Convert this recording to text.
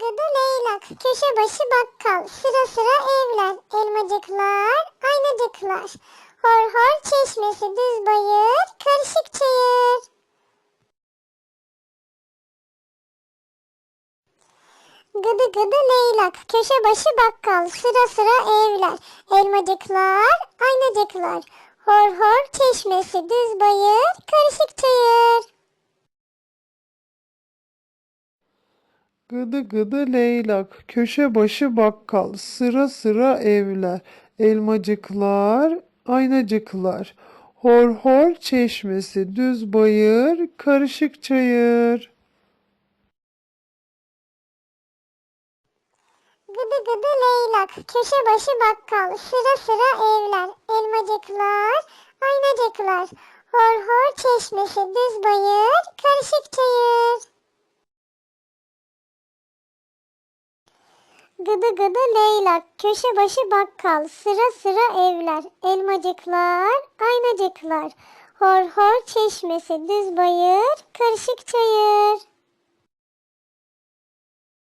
Gıdı leylak, köşe başı bakkal, sıra sıra evler, elmacıklar, aynacıklar. Hor hor çeşmesi, düz bayır, karışık çayır. Gıdı gıdı leylak, köşe başı bakkal, sıra sıra evler, elmacıklar, aynacıklar. Hor hor çeşmesi, düz bayır, karışık çayır. Gıdı gıdı leylak, köşe başı bakkal, sıra sıra evler, elmacıklar, aynacıklar, hor hor çeşmesi, düz bayır, karışık çayır. Gıdı gıdı leylak, köşe başı bakkal, sıra sıra evler, elmacıklar, aynacıklar, hor hor çeşmesi, düz bayır, karışık Gıdı gıdı leylak, köşe başı bakkal, sıra sıra evler, elmacıklar, aynacıklar, hor hor çeşmesi, düz bayır, karışık çayır.